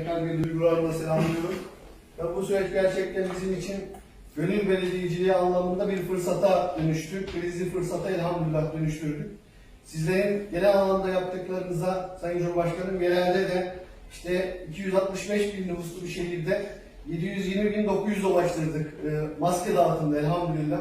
en kalbi duygularımla selamlıyorum. Ve bu süreç gerçekten bizim için gönül belediyeciliği anlamında bir fırsata dönüştü. Krizi fırsata elhamdülillah dönüştürdük. Sizlerin genel anlamda yaptıklarınıza Sayın Cumhurbaşkanım genelde de işte 265 bin nüfuslu bir şehirde 720 bin 900 ulaştırdık e, maske dağıtımında elhamdülillah.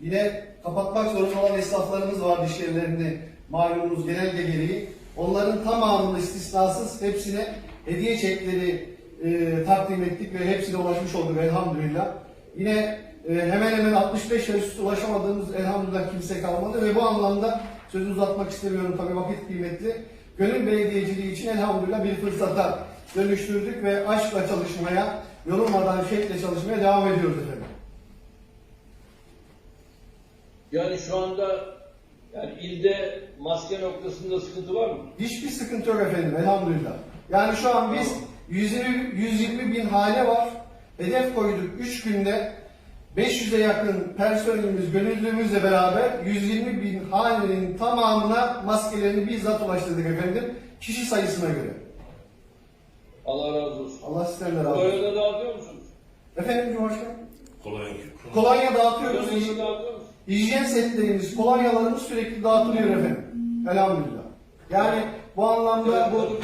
Yine kapatmak zorunda olan esnaflarımız vardı iş yerlerini malumunuz genelge gereği. Onların tamamını istisnasız hepsine hediye çekleri e, takdim ettik ve hepsine ulaşmış olduk elhamdülillah. Yine e, hemen hemen 65 yaş üstü ulaşamadığımız elhamdülillah kimse kalmadı ve bu anlamda sözü uzatmak istemiyorum tabii vakit kıymetli. Gönül belediyeciliği için elhamdülillah bir fırsata dönüştürdük ve aşkla çalışmaya, yorulmadan şevkle çalışmaya devam ediyoruz efendim. Yani şu anda yani ilde maske noktasında sıkıntı var mı? Hiçbir sıkıntı yok efendim elhamdülillah. Yani şu an biz 120, 120 bin hane var. Hedef koyduk 3 günde 500'e yakın personelimiz gönüllümüzle beraber 120 bin hanenin tamamına maskelerini bizzat ulaştırdık efendim. Kişi sayısına göre. Allah razı olsun. Allah sizden de razı olsun. Kolonya dağıtıyor musunuz? Efendim Cumhurbaşkanım? Kolay Kolonya dağıtıyoruz. Kolonya dağıtıyor musunuz? Hijyen setlerimiz, kolonyalarımız sürekli dağıtılıyor efendim. Elhamdülillah. Yani bu anlamda bu.